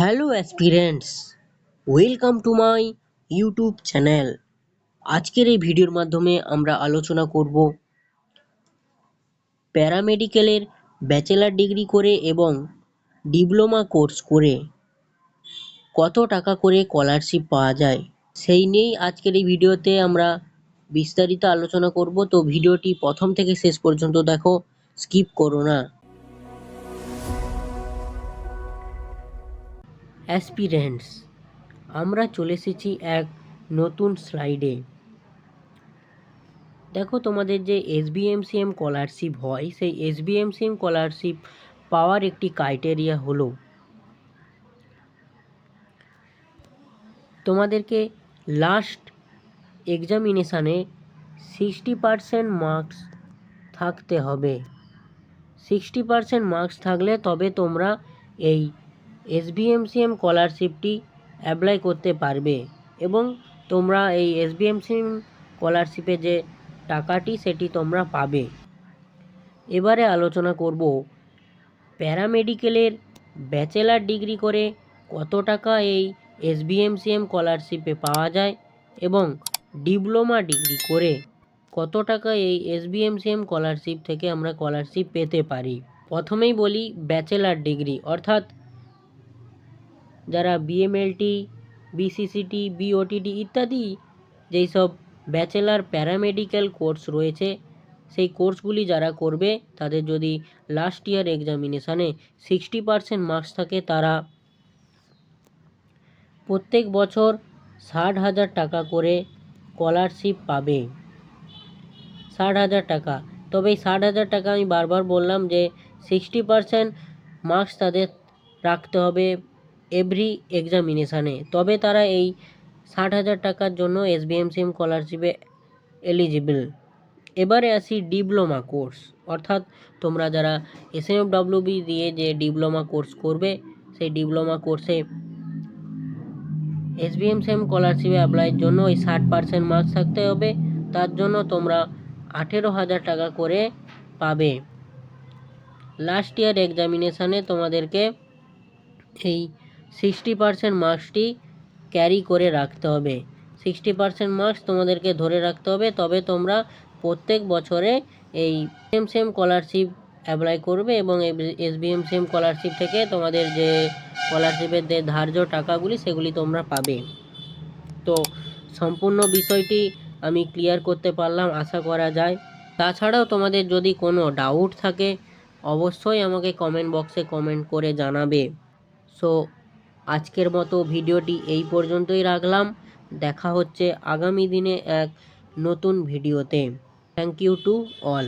Hello aspirants welcome to my YouTube channel আজকের এই ভিডিওর মাধ্যমে আমরা আলোচনা করব প্যারামেডিক্যালের ব্যাচেলার ডিগ্রি করে এবং ডিপ্লোমা কোর্স করে কত টাকা করে স্কলারশিপ পাওয়া যায়। সেই নিয়েই আজকের এই ভিডিওতে আমরা বিস্তারিত আলোচনা করব। তো ভিডিওটি প্রথম থেকে শেষ পর্যন্ত দেখো, স্কিপ করো না। অ্যাসপিরেন্টস। আমরা চলে এসেছি এক নতুন স্লাইডে। দেখো তোমাদের যে এস বিএমসিএম স্কলারশিপ হয়, সেই এস বিএমসিএম স্কলারশিপ পাওয়ার একটি ক্রাইটেরিয়া হলো, তোমাদেরকে লাস্ট এক্সামিনেশানে সিক্সটি পারসেন্ট মার্কস থাকতে হবে। সিক্সটি পারসেন্ট মার্কস থাকলে তবে তোমরা এই এসবিএমসিএম স্কলারশিপটি অ্যাপ্লাই করতে পারবে এবং তোমরা এই এসবিএমসিএম স্কলারশিপে যে টাকাটি সেটি তোমরা পাবে। এবারে আলোচনা করব প্যারামেডিক্যালের ব্যাচেলার ডিগ্রি করে কত টাকা এই এসবিএমসিএম স্কলারশিপে পাওয়া যায় এবং ডিপ্লোমা ডিগ্রি করে কত টাকা এই এসবিএমসিএম স্কলারশিপ থেকে আমরা স্কলারশিপ পেতে পারি। প্রথমেই বলি ব্যাচেলার ডিগ্রি, অর্থাৎ যারা বিএমএলটি বিসিসিটি বিওটিটি ইত্যাদি যেই সব ব্যাচেলার প্যারামেডিক্যাল কোর্স রয়েছে, সেই কোর্সগুলি যারা করবে, তাদের যদি লাস্ট ইয়ার এক্সামিনেশানে সিক্সটি পারসেন্ট মার্কস থাকে, তারা প্রত্যেক বছর ষাট হাজার টাকা করে স্কলারশিপ পাবে। ষাট হাজার টাকা। তবে এই ষাট হাজার টাকা আমি বারবার বললাম যে সিক্সটি পারসেন্ট মার্কস তাদের রাখতে হবে এভরি এক্সামিনেশানে তবে তারা এই ষাট হাজার টাকার জন্য এসবিএমসিএম স্কলারশিপে এলিজিবল এবারে আসি ডিপ্লোমা কোর্স অর্থাৎ তোমরা যারা এস এম ডাব্লিউবি দিয়ে যে ডিপ্লোমা কোর্স করবে, সেই ডিপ্লোমা কোর্সে এসবিএমসিএম স্কলারশিপে অ্যাপ্লাইয়ের জন্য ওই ষাট পার্সেন্ট মার্কস থাকতে হবে। তার জন্য তোমরা আঠেরো হাজার টাকা করে পাবে। লাস্ট ইয়ার এক্সামিনেশানে তোমাদেরকে এই সিক্সটি পারসেন্ট মার্কসটি ক্যারি করে রাখতে হবে। সিক্সটি পারসেন্ট মার্কস তোমাদেরকে ধরে রাখতে হবে, তবে তোমরা প্রত্যেক বছরে এই সেম সেম স্কলারশিপ অ্যাপ্লাই করবে এবং S B M same scholarship থেকে তোমাদের যে স্কলারশিপের যে ধার্য টাকাগুলি, সেগুলি তোমরা পাবে। তো সম্পূর্ণ বিষয়টি আমি ক্লিয়ার করতে পারলাম, আশা করা যায়। তাছাড়াও তোমাদের যদি কোনো ডাউট থাকে, অবশ্যই আমাকে কমেন্ট বক্সে কমেন্ট করে জানাবে। সো আজকের মতো ভিডিওটি এই পর্যন্তই রাখলাম। দেখা হচ্ছে আগামী দিনে এক নতুন ভিডিওতে। Thank you to all